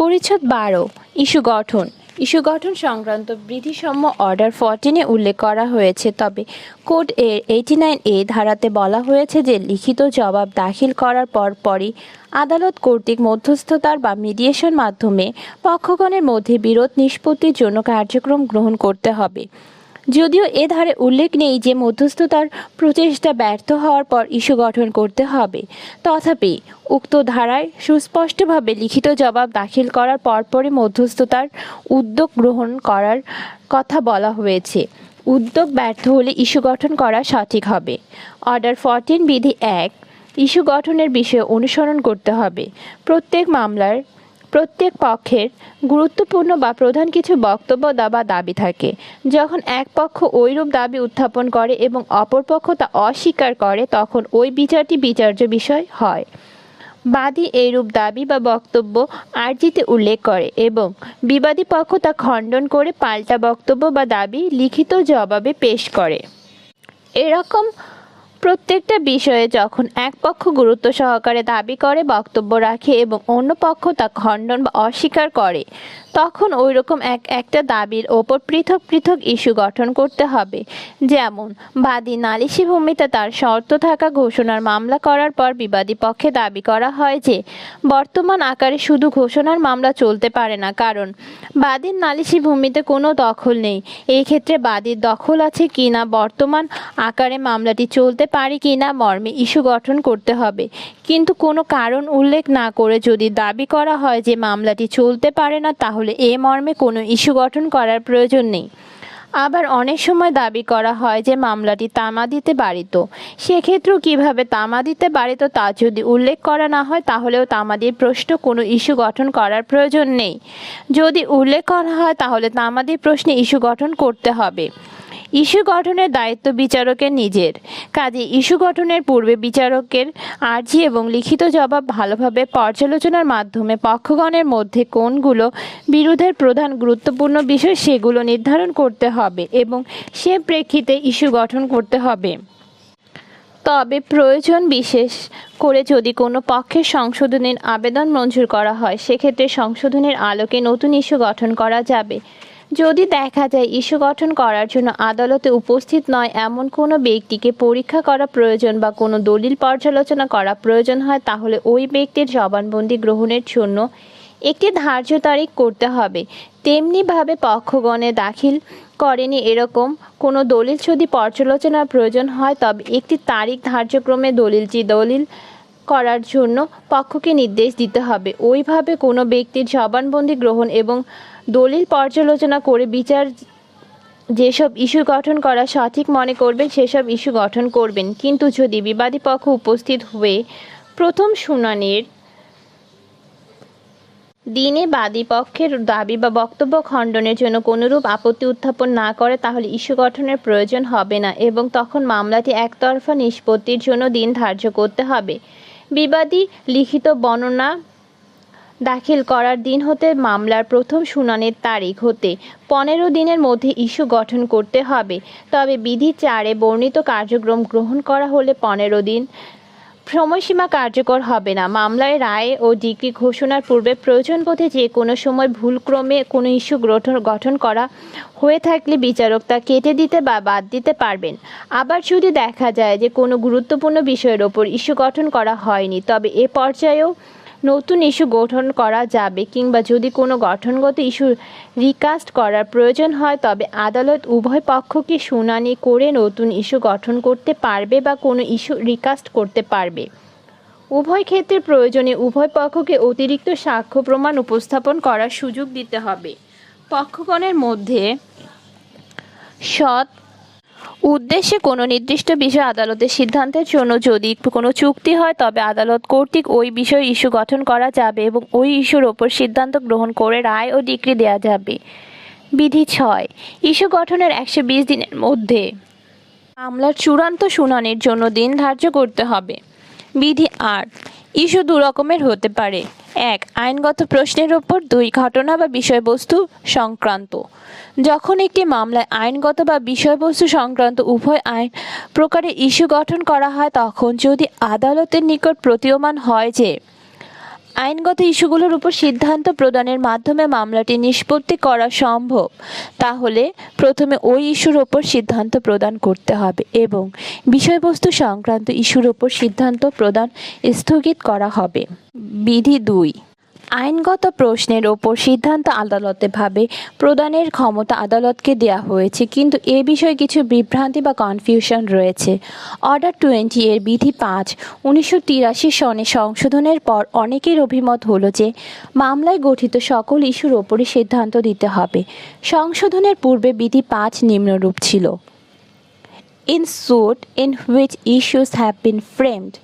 পরিচ্ছদ বারো, ইস্যু গঠন। ইস্যু গঠন সংক্রান্ত বিধিসম্য অর্ডার ফরটিনে উল্লেখ করা হয়েছে, তবে কোড এর এইটি নাইন এ ধারাতে বলা হয়েছে যে লিখিত জবাব দাখিল করার পর পরই আদালত কর্তৃক মধ্যস্থতার বা মিডিয়েশন মাধ্যমে পক্ষগণের মধ্যে বিরোধ নিষ্পত্তির জন্য কার্যক্রম গ্রহণ করতে হবে। যদিও এ ধারে উল্লেখ নেই যে মধ্যস্থতার প্রচেষ্টা ব্যর্থ হওয়ার পর ইস্যু গঠন করতে হবে। তথাপি উক্ত ধারায় সুস্পষ্টভাবে লিখিত জবাব দাখিল করার পরপরই মধ্যস্থতার উদ্যোগ গ্রহণ করার কথা বলা হয়েছে। উদ্যোগ ব্যর্থ হলে ইস্যু গঠন করা সঠিক হবে। অর্ডার ফরটিন বিধি এক, ইস্যু গঠনের বিষয়ে অনুসরণ করতে হবে। প্রত্যেক মামলার প্রত্যেক পক্ষের গুরুত্বপূর্ণ বা প্রধান কিছু বক্তব্য বা দাবি থাকে। যখন এক পক্ষ ওইরূপ দাবি উত্থাপন করে এবং অপর পক্ষ তা অস্বীকার করে, তখন ওই বিচারটি বিচার্য বিষয় হয়। বাদী এইরূপ দাবি বা বক্তব্য আর্জিতে উল্লেখ করে এবং বিবাদী পক্ষ তা খণ্ডন করে পাল্টা বক্তব্য বা দাবি লিখিত জবাবে পেশ করে। এরকম প্রত্যেকটা বিষয়ে যখন এক পক্ষ গুরুত্ব সহকারে দাবি করে, বক্তব্য রাখে এবং অন্য পক্ষ তা খণ্ডন বা অস্বীকার করে তখন ওই রকম এক, একটা দাবির ওপর পৃথক পৃথক ইস্যু গঠন করতে হবে। যেমন, বাদী নালিশি ভূমিতে তার শর্ত থাকা ঘোষণার মামলা করার পর বিবাদী পক্ষে দাবি করা হয় যে, বর্তমান আকারে শুধু ঘোষণার মামলা চলতে পারে না, কারণ বাদীর নালিশি ভূমিতে কোনো দখল নেই। এই ক্ষেত্রে বাদীর দখল আছে কি না বর্তমান আকারে মামলাটি চলতে পারে কি না মর্মে ইস্যু গঠন করতে হবে। কিন্তু কোনো কারণ উল্লেখ না করে যদি দাবি করা হয় যে মামলাটি চলতে পারে না, তাহলে এ মর্মে কোনো ইস্যু গঠন করার প্রয়োজন নেই। আবার অনেক সময় দাবি করা হয় যে মামলাটি তামা দিতে বাড়িত। সেক্ষেত্রেও কীভাবে তামা দিতে বাড়িত তা যদি উল্লেখ করা না হয়, তাহলেও তামাদির প্রশ্ন কোনো ইস্যু গঠন করার প্রয়োজন নেই। যদি উল্লেখ করা হয়, তাহলে তামাদির প্রশ্নে ইস্যু গঠন করতে হবে। ইস্যু গঠনের দায়িত্ব বিচারকের নিজের। কাজে ইস্যু গঠনের পূর্বে বিচারকের আর্জি এবং লিখিত জবাব ভালোভাবে পর্যালোচনার মাধ্যমে পক্ষগণের মধ্যে কোনগুলো বিরোধের প্রধান গুরুত্বপূর্ণ বিষয় সেগুলো নির্ধারণ করতে হবে এবং সে প্রেক্ষিতে ইস্যু গঠন করতে হবে। তবে প্রয়োজন বিশেষ করে যদি কোনো পক্ষের সংশোধনের আবেদন মঞ্জুর করা হয়, সেক্ষেত্রে সংশোধনের আলোকে নতুন ইস্যু গঠন করা যাবে। যদি দেখা যায় ইস্যু গঠন করার জন্য আদালতে উপস্থিত নয়, এমন কোনো ব্যক্তিকে পরীক্ষা করা প্রয়োজন বা কোনো দলিল পর্যালোচনা করা প্রয়োজন হয়, তাহলে ওই ব্যক্তির জবানবন্দি গ্রহণের জন্য একটি ধার্য তারিখ করতে হবে। তেমনিভাবে পক্ষগণে দাখিল করেনি এরকম কোনো দলিল যদি পর্যালোচনার প্রয়োজন হয়, তবে একটি তারিখ ধার্যক্রমে দলিলটি দলিল করার জন্য পক্ষকে নির্দেশ দিতে হবে। ওইভাবে কোনো ব্যক্তির জবানবন্দি গ্রহণ এবং দলিল পর্যালোচনা করে বিচার যেসব ইস্যু গঠন করা সঠিক মনে করবেন, সেসব ইস্যু গঠন করবেন। কিন্তু যদি বিবাদী পক্ষ উপস্থিত হয়ে প্রথম শুনানির দিনে বাদী পক্ষের দাবি বা বক্তব্য খণ্ডনের জন্য কোনোরূপ আপত্তি উত্থাপন না করে, তাহলে ইস্যু গঠনের প্রয়োজন হবে না এবং তখন মামলাটি একতরফা নিষ্পত্তির জন্য দিন ধার্য করতে হবে। বিবাদী লিখিত বর্ণনা দাখিল করার দিন হতে মামলার প্রথম শুনানির তারিখ হতে পনেরো দিনের মধ্যে ইস্যু গঠন করতে হবে। তবে বিধি চারে বর্ণিত কার্যক্রম গ্রহণ করা হলে পনেরো দিন সময়সীমা কার্যকর হবে না। মামলায় রায় ও ডিগ্রি ঘোষণার পূর্বে প্রয়োজন বোধে যে কোনো সময় ভুলক্রমে কোনো ইস্যু গঠন গঠন করা হয়ে থাকলে বিচারক তা কেটে দিতে বা বাদ দিতে পারবেন। আবার যদি দেখা যায় যে কোনো গুরুত্বপূর্ণ বিষয়ের ওপর ইস্যু গঠন করা হয়নি, তবে এ পর্যায়েও নতুন ইস্যু গঠন করা যাবে কিংবা যদি কোনো গঠনগত ইস্যু রিকাস্ট করার প্রয়োজন হয়, তবে আদালত উভয় পক্ষকে শুনানি করে নতুন ইস্যু গঠন করতে পারবে বা কোনো ইস্যু রিকাস্ট করতে পারবে। উভয় ক্ষেত্রে প্রয়োজনে উভয় পক্ষকে অতিরিক্ত সাক্ষ্য প্রমাণ উপস্থাপন করার সুযোগ দিতে হবে। পক্ষগণের মধ্যে সৎ উদ্দেশ্যে কোনো নির্দিষ্ট বিষয় আদালতের সিদ্ধান্তের জন্য যদি কোনো চুক্তি হয়, তবে আদালত কর্তৃক ওই বিষয়ে ইস্যু গঠন করা যাবে এবং ওই ইস্যুর ওপর সিদ্ধান্ত গ্রহণ করে রায় ও ডিগ্রি দেওয়া যাবে। বিধি ছয়, ইস্যু গঠনের একশো বিশ দিনের মধ্যে। মামলার চূড়ান্ত শুনানির জন্য দিন ধার্য করতে হবে। বিধি আট। ইস্যু দু রকমের হতে পারে। এক, আইনগত প্রশ্নের ওপর দুই, ঘটনা বা বিষয়বস্তু সংক্রান্ত। যখন একটি মামলায় আইনগত বা বিষয়বস্তু সংক্রান্ত উভয় আইন প্রকারে ইস্যু গঠন করা হয়, তখন যদি আদালতের নিকট প্রতীয়মান হয় যে আইনগত ইস্যুগুলোর উপর সিদ্ধান্ত প্রদানের মাধ্যমে মামলাটি নিষ্পত্তি করা সম্ভব। তাহলে প্রথমে ওই ইস্যুর ওপর সিদ্ধান্ত প্রদান করতে হবে এবং বিষয়বস্তু সংক্রান্ত ইস্যুর ওপর সিদ্ধান্ত প্রদান স্থগিত করা হবে। বিধি দুই। আইনগত প্রশ্নের ওপর সিদ্ধান্ত আদালতে ভাবে প্রদানের ক্ষমতা আদালতকে দেয়া হয়েছে কিন্তু এ বিষয়ে কিছু বিভ্রান্তি বা কনফিউশন রয়েছে। অর্ডার টোয়েন্টি এর বিধি পাঁচ উনিশশো তিরাশি সনে সংশোধনের পর অনেকের অভিমত হলো যে মামলায় গঠিত সকল ইস্যুর ওপরই সিদ্ধান্ত দিতে হবে। সংশোধনের পূর্বে বিধি পাঁচ নিম্নরূপ ছিল। In suit in which issues have been framed,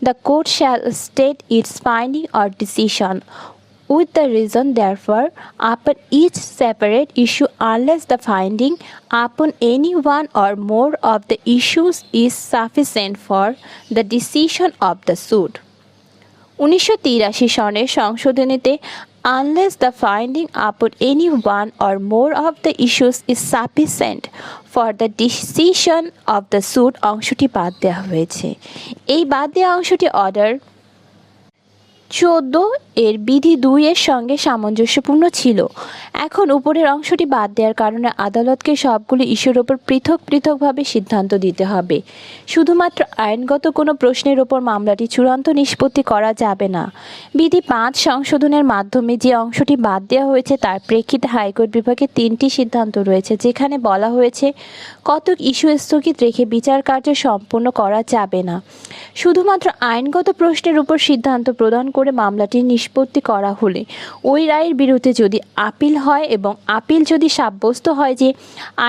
the court shall state its finding or decision with the reason therefore upon each separate issue unless the finding upon any one or more of the issues is sufficient for the decision of the suit. উনিশশো তিরাশি সনের সংশোধনীতে unless the finding upon any one or more of the issues is sufficient for the decision of the suit অংশটি বাদ দেওয়া হয়েছে এই বাদ দেওয়া অংশটি অর্ডার চোদ্দ এর বিধি দুই এর সঙ্গে সামঞ্জস্যপূর্ণ ছিল। এখন উপরের অংশটি বাদ দেওয়ার কারণে আদালতকে সবগুলি ইস্যুর ওপর পৃথক পৃথকভাবে সিদ্ধান্ত দিতে হবে। শুধুমাত্র আইনগত কোনো প্রশ্নের ওপর মামলাটি চূড়ান্ত নিষ্পত্তি করা যাবে না। বিধি পাঁচ সংশোধনের মাধ্যমে যে অংশটি বাদ দেওয়া হয়েছে তার প্রেক্ষিতে হাইকোর্ট বিভাগে তিনটি সিদ্ধান্ত রয়েছে, যেখানে বলা হয়েছে, কতক ইস্যু স্থগিত রেখে বিচার কার্য সম্পন্ন করা যাবে না। শুধুমাত্র আইনগত প্রশ্নের উপর সিদ্ধান্ত প্রদান করে মামলাটি নিষ্পত্তি করা হলে ওই রায়ের বিরুদ্ধে যদি আপিল হয় এবং আপিল যদি সাব্যস্ত হয় যে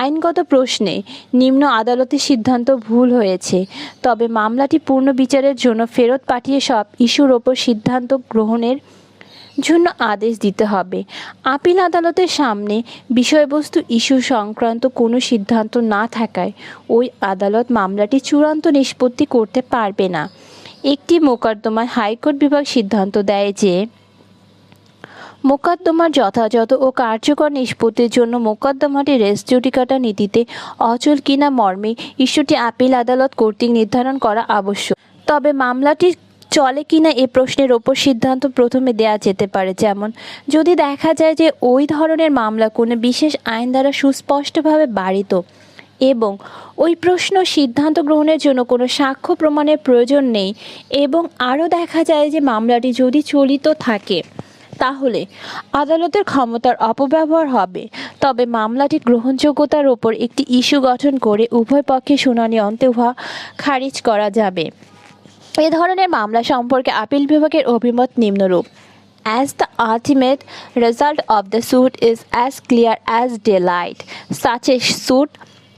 আইনগত প্রশ্নে নিম্ন আদালতের সিদ্ধান্ত ভুল হয়েছে, তবে মামলাটি পূর্ণ বিচারের জন্য ফেরত পাঠিয়ে সব ইস্যুর ওপর সিদ্ধান্ত গ্রহণের জন্য আদেশ দিতে হবে। আপিল আদালতের সামনে বিষয়বস্তু ইস্যু সংক্রান্ত কোনো সিদ্ধান্ত না থাকায় ওই আদালত মামলাটি চূড়ান্ত নিষ্পত্তি করতে পারবে না। একটি মোকদ্দমায় হাইকোর্ট বিভাগ সিদ্ধান্ত দেয় যে, মোকদ্দমার যথাযথ ও কার্যকর নিষ্পত্তির জন্য মোকদ্দমাটি রেস নীতিতে অচল কিনা মর্মে ইস্যুটি আপিল আদালত কর্তৃক নির্ধারণ করা আবশ্যক। তবে মামলাটি চলে কিনা এ প্রশ্নের ওপর সিদ্ধান্ত প্রথমে দেয়া যেতে পারে। যেমন, যদি দেখা যায় যে ওই ধরনের মামলা কোনো বিশেষ আইন দ্বারা সুস্পষ্টভাবে বাড়িত এবং ওই প্রশ্ন সিদ্ধান্ত গ্রহণের জন্য কোনো সাক্ষ্য প্রমাণের প্রয়োজন নেই এবং আরও দেখা যায় যে মামলাটি যদি চলিত থাকে তাহলে আদালতের ক্ষমতার অপব্যবহার হবে। তবে মামলাটি গ্রহণযোগ্যতার ওপর একটি ইস্যু গঠন করে উভয় পক্ষে শুনানি অন্তে উহা খারিজ করা যাবে। এ ধরনের মামলা সম্পর্কে আপিল বিভাগের অভিমত নিম্নরূপ। As the ultimate result of the suit is as clear as daylight, such a suit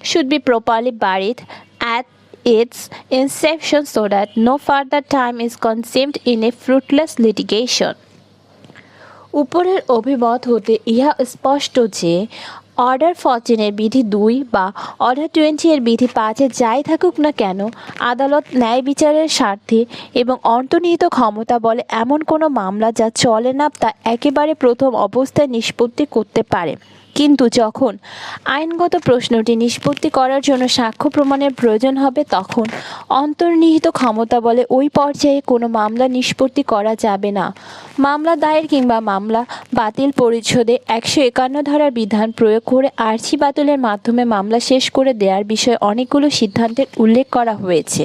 should be properly buried at its inception so that no further time is consumed in a fruitless litigation. উপরের অভিমত হতে ইহা স্পষ্ট যে order ফরটিনের বিধি দুই বা order twenty এর বিধি পাঁচে যাই থাকুক না কেন, আদালত ন্যায় বিচারের স্বার্থে এবং অন্তর্নিহিত ক্ষমতা বলে এমন কোনো মামলা যা চলে না তা একেবারে প্রথম অবস্থায় নিষ্পত্তি করতে পারে কিন্তু যখন আইনগত প্রশ্নটি নিষ্পত্তি করার জন্য সাক্ষ্য প্রমাণের প্রয়োজন হবে, তখন অন্তর্নিহিত ক্ষমতা বলে ওই পর্যায়ে কোনো মামলা নিষ্পত্তি করা যাবে না। মামলা দায়ের কিংবা মামলা বাতিল পরিচ্ছদে একশো একান্ন ধারার বিধান প্রয়োগ করে আর্জি বাতিলের মাধ্যমে মামলা শেষ করে দেওয়ার বিষয়ে অনেকগুলো সিদ্ধান্তের উল্লেখ করা হয়েছে।